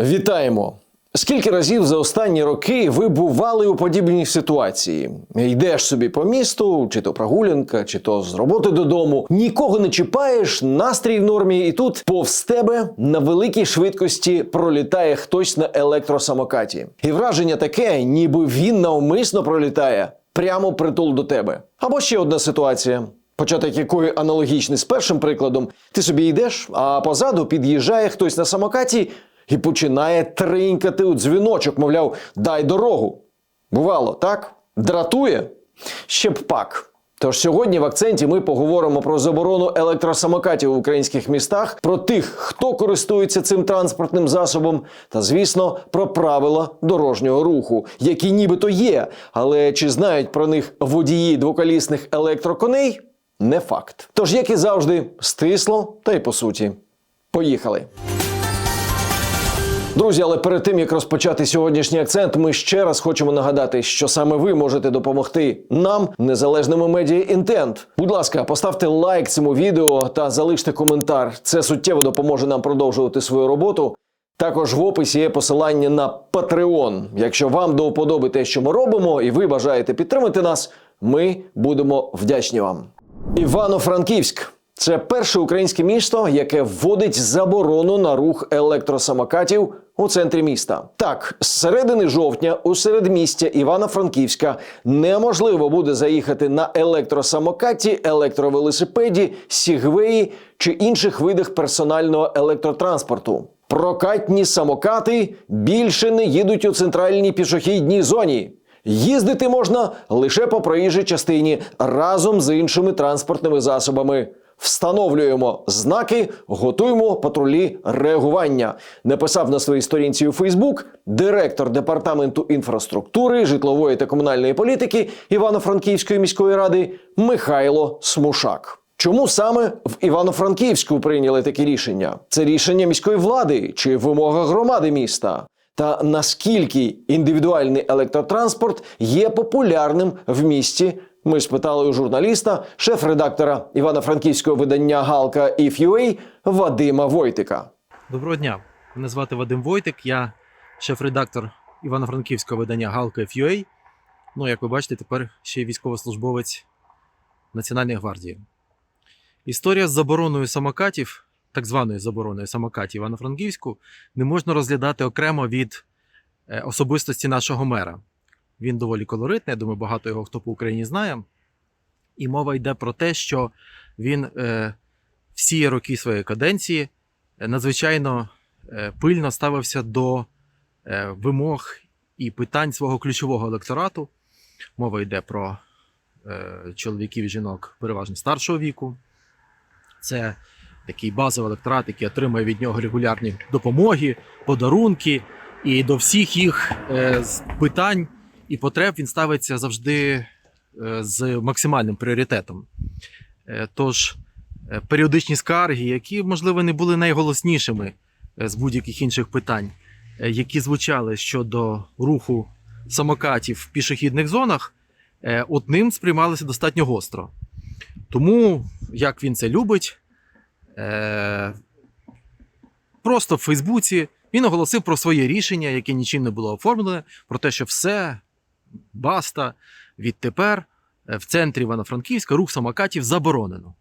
Вітаємо! Скільки разів за останні роки ви бували у подібній ситуації? Йдеш собі по місту, чи то прогулянка, чи то з роботи додому, нікого не чіпаєш, настрій в нормі, і тут повз тебе на великій швидкості пролітає хтось на електросамокаті. І враження таке, ніби він навмисно пролітає прямо притул до тебе. Або ще одна ситуація. Початок якої аналогічний з першим прикладом, ти собі йдеш, а позаду під'їжджає хтось на самокаті і починає тринькати у дзвіночок, мовляв, дай дорогу. Бувало, так? Дратує? Ще б пак. Тож сьогодні в акценті ми поговоримо про заборону електросамокатів в українських містах, про тих, хто користується цим транспортним засобом, та, звісно, про правила дорожнього руху, які нібито є. Але чи знають про них водії двоколісних електроконей? Не факт. Тож, як і завжди, стисло та й по суті. Поїхали. Друзі, але перед тим як розпочати сьогоднішній акцент, ми ще раз хочемо нагадати, що саме ви можете допомогти нам, незалежними медіа інтент. Будь ласка, поставте лайк цьому відео та залиште коментар. Це суттєво допоможе нам продовжувати свою роботу. Також в описі є посилання на Patreon. Якщо вам до вподоби те, що ми робимо, і ви бажаєте підтримати нас, ми будемо вдячні вам. Івано-Франківськ це перше українське місто, яке вводить заборону на рух електросамокатів у центрі міста. Так, з середини жовтня у середмістя Івано-Франківська неможливо буде заїхати на електросамокаті, електровелосипеді, сігвеї чи інших видах персонального електротранспорту. Прокатні самокати більше не їдуть у центральній пішохідній зоні. Їздити можна лише по проїжджій частині разом з іншими транспортними засобами. Встановлюємо знаки, готуємо патрулі реагування. Написав на своїй сторінці у Фейсбук директор департаменту інфраструктури, житлової та комунальної політики Івано-Франківської міської ради Михайло Смушак. Чому саме в Івано-Франківську прийняли таке рішення? Це рішення міської влади чи вимога громади міста? Та наскільки індивідуальний електротранспорт є популярним в місті? Ми спитали у журналіста, шеф-редактора Івано-Франківського видання Галка «If.ua» Вадима Войтика. Доброго дня. Мене звати Вадим Войтик, я шеф-редактор Івано-Франківського видання Галка FUA. Ну, як ви бачите, тепер ще й військовослужбовець Національної гвардії. Історія з забороною самокатів, так званою забороною самокатів Івано-Франківську, не можна розглядати окремо від е, особистості нашого мера. Він доволі колоритний, я думаю, багато його хто по Україні знає. І мова йде про те, що він е, всі роки своєї каденції е, надзвичайно е, пильно ставився до е, вимог і питань свого ключового електорату. Мова йде про е, чоловіків і жінок переважно старшого віку. Це такий базовий електорат, який отримує від нього регулярні допомоги, подарунки, і до всіх їх е, питань і потреб він ставиться завжди е, з максимальним пріоритетом. Е, Тож е, періодичні скарги, які, можливо, не були найголоснішими з будь-яких інших питань, які звучали щодо руху самокатів в пішохідних зонах, е, от ним сприймалися достатньо гостро. Тому, як він це любить, просто в Фейсбуці він оголосив про своє рішення, яке нічим не було оформлене, про те, що все, баста, відтепер е, в центрі Івано-Франківська рух самокатів заборонено.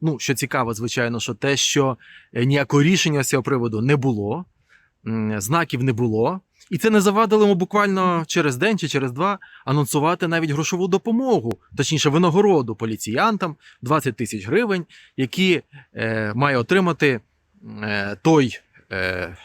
Ну, що цікаво, звичайно, що те, що е, ніякого рішення з цього приводу не було, знаків не було. І це не завадило йому буквально через день чи через два анонсувати навіть грошову допомогу, точніше, винагороду поліціянтам 20 тисяч гривень, які е, має отримати е, той е,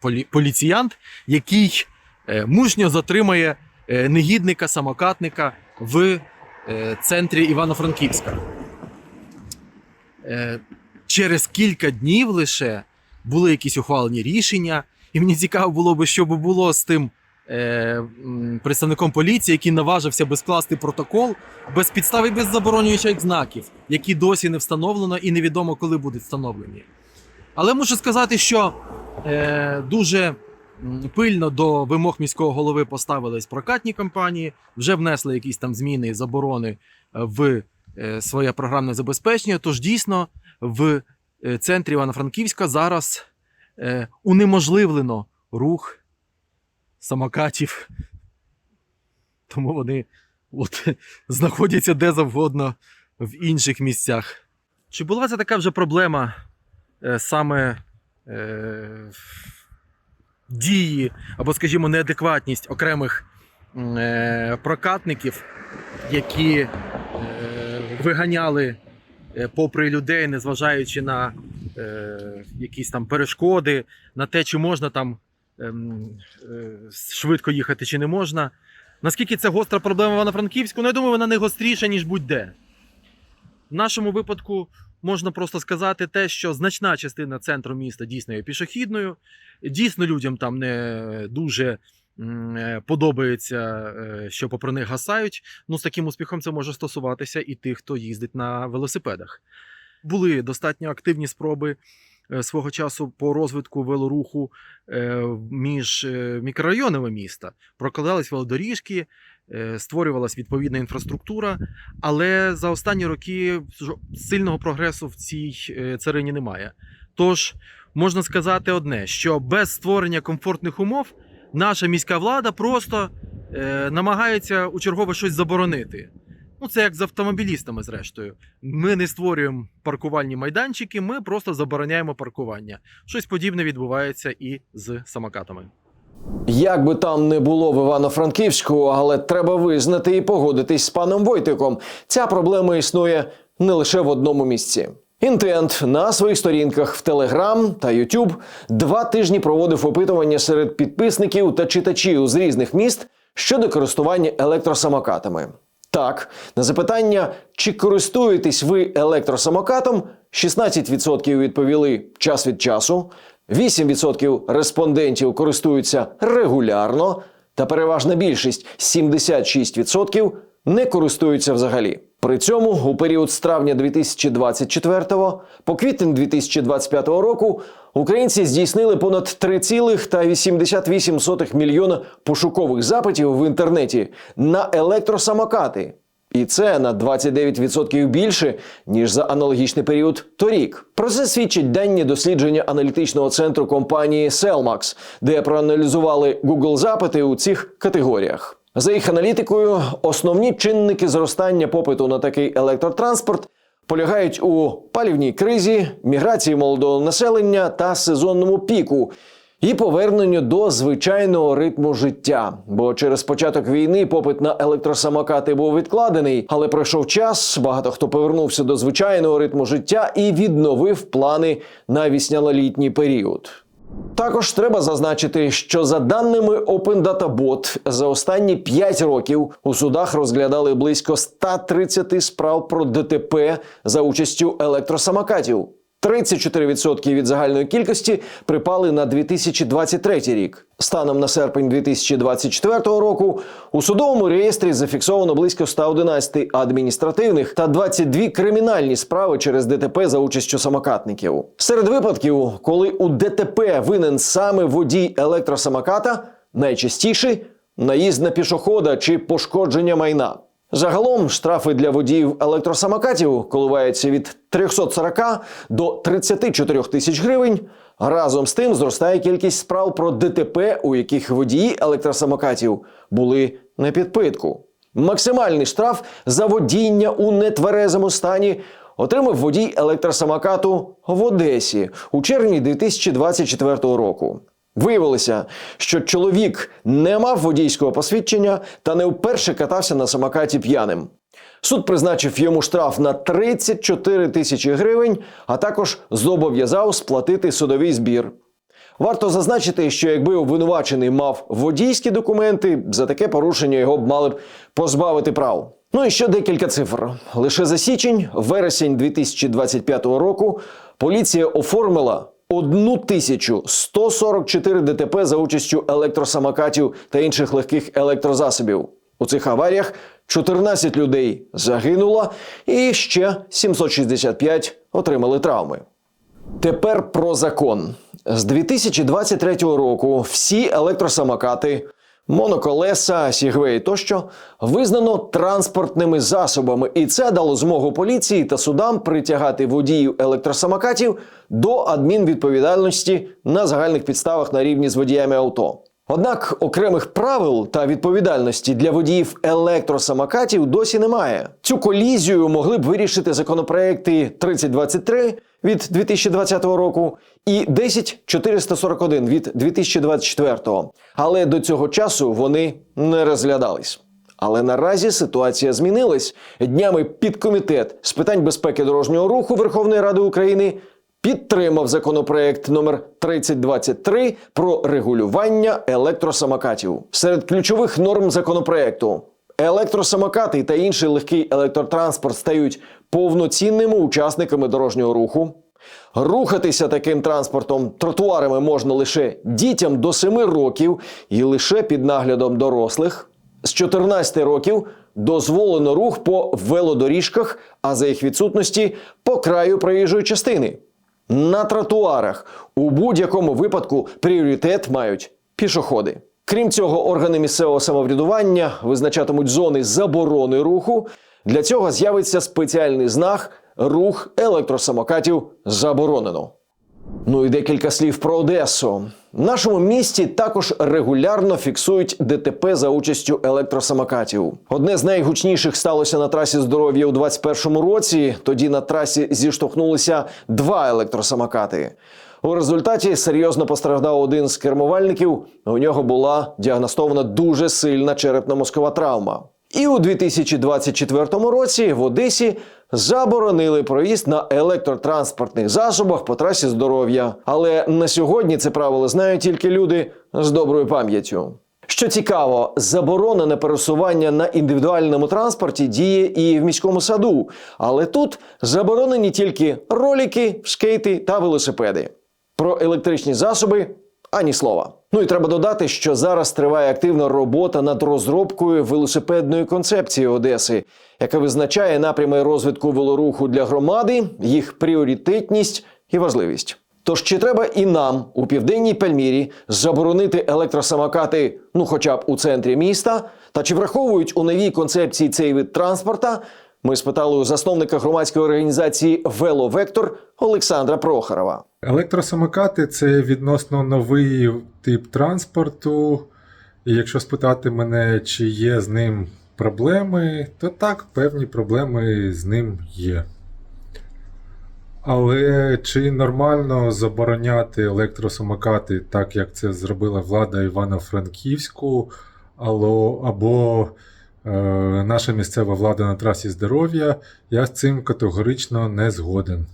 полі, поліціянт, який е, мужньо затримає негідника, самокатника в е, центрі Івано-Франківська. Е, через кілька днів лише були якісь ухвалені рішення, і мені цікаво було би, що би було з тим е, представником поліції, який наважився би скласти протокол без підстав і без заборонюючих знаків, які досі не встановлено і невідомо, коли будуть встановлені. Але мушу сказати, що е, дуже пильно до вимог міського голови поставились прокатні компанії, вже внесли якісь там зміни і заборони е, в е, своє програмне забезпечення. Тож дійсно в е, центрі Івано-Франківська зараз унеможливлено рух самокатів. Тому вони от, знаходяться де завгодно в інших місцях. Чи була це така вже проблема саме дії або, скажімо, неадекватність окремих е, прокатників, які е, виганяли е, попри людей, незважаючи на якісь там перешкоди, на те, чи можна там ем, швидко їхати, чи не можна. Наскільки це гостра проблема Івано-Франківську? Ну, я думаю, вона не гостріша, ніж будь-де. В нашому випадку можна просто сказати те, що значна частина центру міста дійсно є пішохідною. Дійсно, людям там не дуже е, подобається, е, що попри них гасають. Ну, з таким успіхом це може стосуватися і тих, хто їздить на велосипедах. Були достатньо активні спроби е, свого часу по розвитку велоруху між мікрорайонами міста. Прокладались велодоріжки, створювалась відповідна інфраструктура, але за останні роки сильного прогресу в цій е, царині немає. Тож можна сказати одне: що без створення комфортних умов наша міська влада просто е, намагається у чергове щось заборонити. Ну, це як з автомобілістами, зрештою. Ми не створюємо паркувальні майданчики, ми просто забороняємо паркування. Щось подібне відбувається і з самокатами. Як би там не було в Івано-Франківську, але треба визнати і погодитись з паном Войтиком. Ця проблема існує не лише в одному місці. Інтент на своїх сторінках в Телеграм та Ютуб два тижні проводив опитування серед підписників та читачів з різних міст щодо користування електросамокатами. Так, на запитання, чи користуєтесь ви електросамокатом, 16% відповіли час від часу, 8% респондентів користуються регулярно, та переважна більшість 76% не користуються взагалі. При цьому у період з травня 2024 по квітень 2025 року українці здійснили понад 3,88 мільйона пошукових запитів в інтернеті на електросамокати. І це на 29% більше, ніж за аналогічний період торік. Про це свідчать дані дослідження аналітичного центру компанії Cellmax, де проаналізували Google запити у цих категоріях. За їх аналітикою, основні чинники зростання попиту на такий електротранспорт полягають у палівній кризі, міграції молодого населення та сезонному піку. І поверненню до звичайного ритму життя. Бо через початок війни попит на електросамокати був відкладений, але пройшов час. Багато хто повернувся до звичайного ритму життя і відновив плани на вісняно-літній період. Також треба зазначити, що за даними Open Data Bot, за останні 5 років у судах розглядали близько 130 справ про ДТП за участю електросамокатів. 34% від загальної кількості припали на 2023 рік. Станом на серпень 2024 року у судовому реєстрі зафіксовано близько 111 адміністративних та 22 кримінальні справи через ДТП за участю самокатників. Серед випадків, коли у ДТП винен саме водій електросамоката, найчастіший наїзд на пішохода чи пошкодження майна. Загалом штрафи для водіїв електросамокатів коливаються від 340 до 34 тисяч гривень. Разом з тим зростає кількість справ про ДТП, у яких водії електросамокатів були на підпитку. Максимальний штраф за водіння у нетверезому стані отримав водій електросамокату в Одесі у червні 2024 року. Виявилося, що чоловік не мав водійського посвідчення та не вперше катався на самокаті п'яним. Суд призначив йому штраф на 34 тисячі гривень, а також зобов'язав сплатити судовий збір. Варто зазначити, що якби обвинувачений мав водійські документи, за таке порушення його б мали б позбавити прав. Ну і ще декілька цифр. Лише за січень, вересень 2025 року, поліція оформила 1144 ДТП за участю електросамокатів та інших легких електрозасобів. У цих аваріях 14 людей загинуло і ще 765 отримали травми. Тепер про закон. З 2023 року всі електросамокати моноколеса, сігвеї тощо визнано транспортними засобами, і це дало змогу поліції та судам притягати водіїв електросамокатів до адмінвідповідальності на загальних підставах на рівні з водіями авто. Однак окремих правил та відповідальності для водіїв електросамокатів досі немає. Цю колізію могли б вирішити законопроекти 3023 від 2020 року і 10441 від 2024. Але до цього часу вони не розглядались. Але наразі ситуація змінилась. Днями підкомітет з питань безпеки дорожнього руху Верховної Ради України підтримав законопроект номер 3023 про регулювання електросамокатів. Серед ключових норм законопроекту електросамокати та інший легкий електротранспорт стають повноцінними учасниками дорожнього руху. Рухатися таким транспортом тротуарами можна лише дітям до 7 років і лише під наглядом дорослих. З 14 років дозволено рух по велодоріжках, а за їх відсутності по краю проїжджої частини. На тротуарах у будь-якому випадку пріоритет мають пішоходи. Крім цього, органи місцевого самоврядування визначатимуть зони заборони руху. Для цього з'явиться спеціальний знак рух електросамокатів заборонено. Ну і декілька слів про Одесу. В нашому місті також регулярно фіксують ДТП за участю електросамокатів. Одне з найгучніших сталося на трасі здоров'я у 2021 році. Тоді на трасі зіштовхнулися два електросамокати. У результаті серйозно постраждав один з кермувальників. У нього була діагностована дуже сильна черепно-мозкова травма. І у 2024 році в Одесі заборонили проїзд на електротранспортних засобах по трасі здоров'я. Але на сьогодні це правило знають тільки люди з доброю пам'яттю. Що цікаво, заборона на пересування на індивідуальному транспорті діє і в міському саду, але тут заборонені тільки ролики, скейти та велосипеди. Про електричні засоби ані слова. Ну і треба додати, що зараз триває активна робота над розробкою велосипедної концепції Одеси, яка визначає напрями розвитку велоруху для громади, їх пріоритетність і важливість. Тож чи треба і нам у південній Пальмірі заборонити електросамокати, ну хоча б у центрі міста, та чи враховують у новій концепції цей вид транспорта? Ми спитали у засновника громадської організації Веловектор Олександра Прохорова. Електросамокати це відносно новий тип транспорту. І якщо спитати мене, чи є з ним проблеми, то так, певні проблеми з ним є. Але чи нормально забороняти електросамокати, так як це зробила влада Івано-Франківську, або наша місцева влада на трасі здоров'я, я з цим категорично не згоден.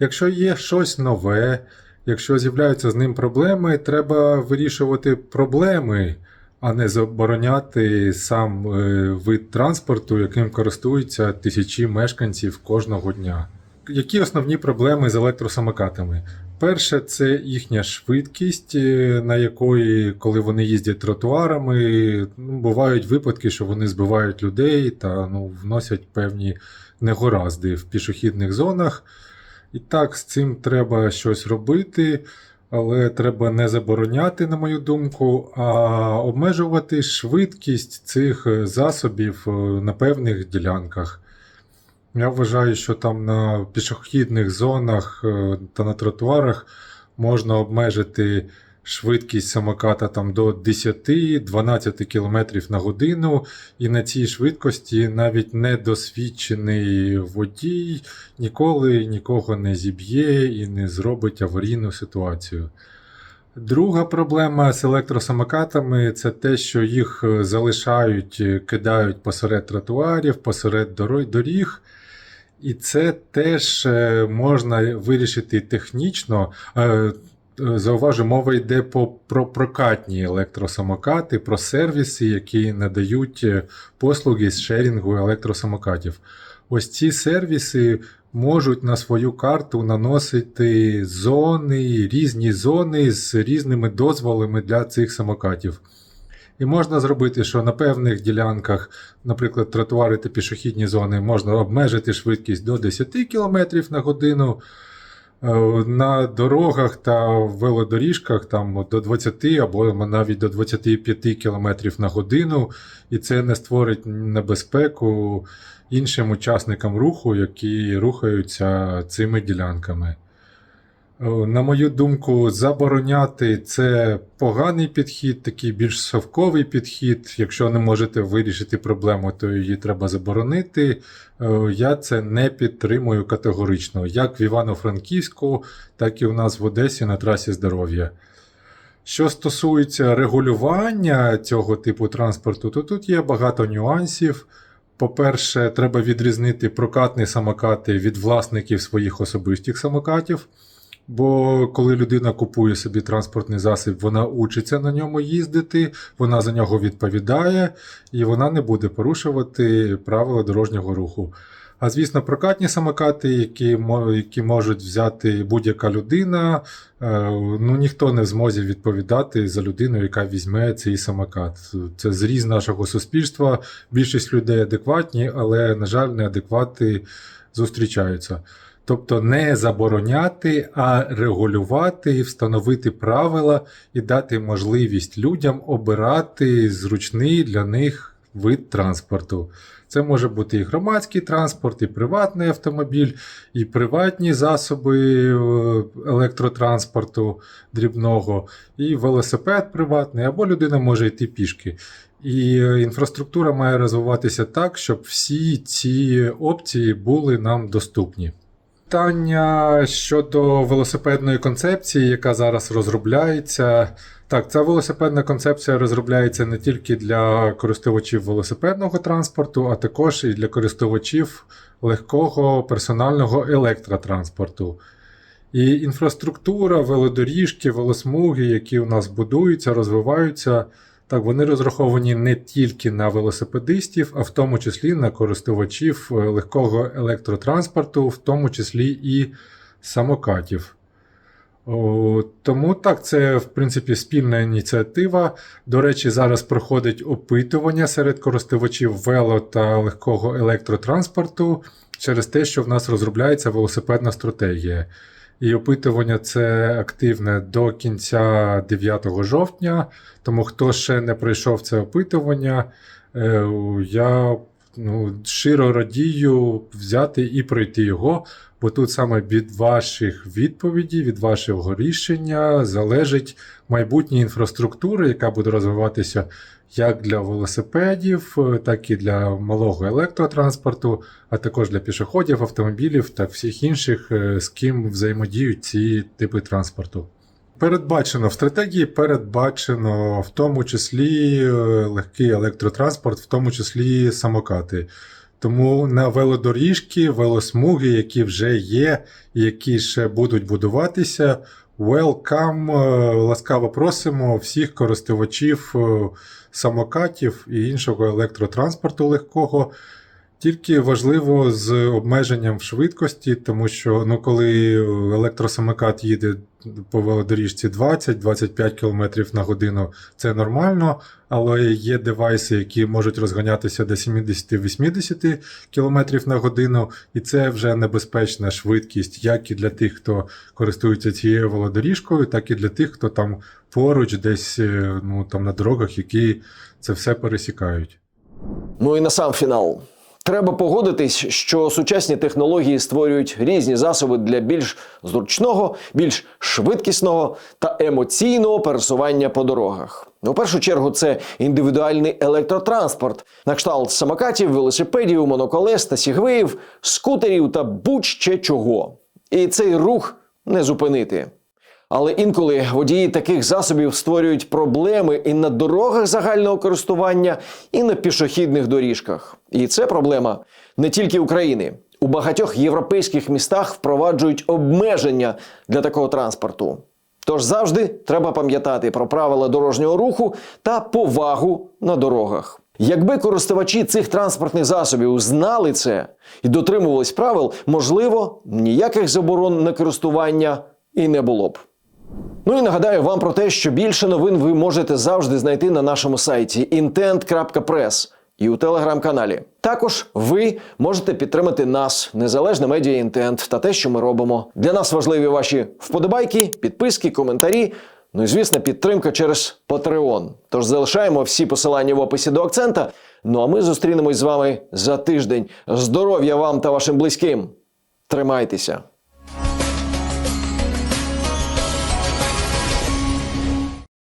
Якщо є щось нове, якщо з'являються з ним проблеми, треба вирішувати проблеми, а не забороняти сам е, вид транспорту, яким користуються тисячі мешканців кожного дня. Які основні проблеми з електросамокатами? Перше, це їхня швидкість, е, на якої, коли вони їздять тротуарами, ну, бувають випадки, що вони збивають людей та ну, вносять певні негоразди в пішохідних зонах. І так, з цим треба щось робити, але треба не забороняти, на мою думку, а обмежувати швидкість цих е, засобів е, на певних ділянках. Я вважаю, що там на пішохідних зонах е, та на тротуарах можна обмежити швидкість самоката там до 10-12 км на годину, і на цій швидкості навіть недосвідчений водій ніколи нікого не зіб'є і не зробить аварійну ситуацію. Друга проблема з електросамокатами це те, що їх е, залишають, е, кидають посеред тротуарів, посеред доріг. І це теж е, можна вирішити технічно. Е, е, Зауважу, мова йде по, про прокатні електросамокати, про сервіси, які надають послуги з шерінгу електросамокатів. Ось ці сервіси можуть на свою карту наносити зони, різні зони з різними дозволами для цих самокатів. І можна зробити, що на певних ділянках, наприклад, тротуари та пішохідні зони, можна обмежити швидкість до 10 км на годину. Е, На дорогах та велодоріжках там до 20 або навіть до 25 км на годину, і це не створить небезпеку іншим учасникам руху, які рухаються цими ділянками. Е, На мою думку, забороняти це поганий підхід, такий більш совковий підхід. Якщо не можете вирішити проблему, то її треба заборонити. Е, Я це не підтримую категорично, як в Івано-Франківську, так і в нас в Одесі на трасі здоров'я. Що стосується регулювання цього типу транспорту, то тут є багато нюансів. По-перше, треба відрізнити прокатні самокати від власників своїх особистих самокатів. Бо коли людина купує собі транспортний засіб, вона учиться на ньому їздити, вона за нього відповідає, і вона не буде порушувати правила дорожнього руху. А звісно, прокатні самокати, які, які можуть взяти будь-яка людина, е, ну ніхто не в змозі відповідати за людину, яка візьме цей самокат. Це зріз нашого суспільства. Більшість людей адекватні, але, на жаль, неадеквати зустрічаються. Тобто не забороняти, а регулювати, встановити правила і дати можливість людям обирати зручний для них вид транспорту. Це може бути і громадський транспорт, і приватний автомобіль, і приватні засоби е, електротранспорту дрібного, і велосипед приватний, або людина може йти пішки. І е, інфраструктура має розвиватися так, щоб всі ці опції були нам доступні. Питання щодо велосипедної концепції, яка зараз розробляється. Так, ця велосипедна концепція розробляється не тільки для користувачів велосипедного транспорту, а також і для користувачів легкого персонального електротранспорту. І інфраструктура, велодоріжки, велосмуги, які у нас будуються, розвиваються, так, вони розраховані не тільки на велосипедистів, а в тому числі на користувачів е, легкого електротранспорту, в тому числі і самокатів. Тому так, це в принципі спільна ініціатива. До речі, зараз проходить опитування серед користувачів вело та легкого електротранспорту через те, що в нас розробляється велосипедна стратегія. І опитування це активне до кінця 9 жовтня. Тому хто ще не пройшов це опитування, е, я ну, щиро радію взяти і пройти його, бо тут саме від ваших відповідей, від вашого рішення залежить майбутня інфраструктура, яка буде розвиватися як для велосипедів, так і для малого електротранспорту, а також для пішоходів, автомобілів та всіх інших, е, з ким взаємодіють ці типи транспорту. Передбачено в стратегії передбачено в тому числі е, легкий електротранспорт, в тому числі самокати. Тому на велодоріжки, велосмуги, які вже є, які ще будуть будуватися, welcome, е, ласкаво просимо всіх користувачів е, самокатів і іншого електротранспорту легкого. Тільки важливо з обмеженням в швидкості, тому що ну, коли електросамокат їде по велодоріжці 20-25 км на годину, це нормально, але є девайси, які можуть розганятися до 70-80 км на годину, і це вже небезпечна швидкість, як і для тих, хто користується цією велодоріжкою, так і для тих, хто там поруч, десь е, ну, там на дорогах, які це все пересікають. Ну і на сам фінал. Треба погодитись, що сучасні технології створюють різні засоби для більш зручного, більш швидкісного та емоційного пересування по дорогах. У першу чергу це індивідуальний електротранспорт, на кшталт самокатів, велосипедів, моноколес та сігвеїв, скутерів та будь-ще чого. І цей рух не зупинити. Але інколи водії таких засобів створюють проблеми і на дорогах загального користування, і на пішохідних доріжках. І це проблема не тільки України. У багатьох європейських містах впроваджують обмеження для такого транспорту. Тож завжди треба пам'ятати про правила дорожнього руху та повагу на дорогах. Якби користувачі цих транспортних засобів знали це і дотримувались правил, можливо, ніяких заборон на користування і не було б. Ну і нагадаю вам про те, що більше новин ви можете завжди знайти на нашому сайті intent.press. і у телеграм-каналі. Також ви можете підтримати нас, незалежне медіа інтент та те, що ми робимо. Для нас важливі ваші вподобайки, підписки, коментарі. Ну і звісно, підтримка через Patreon. Тож залишаємо всі посилання в описі до акцента. Ну а ми зустрінемось з вами за тиждень. Здоров'я вам та вашим близьким! Тримайтеся!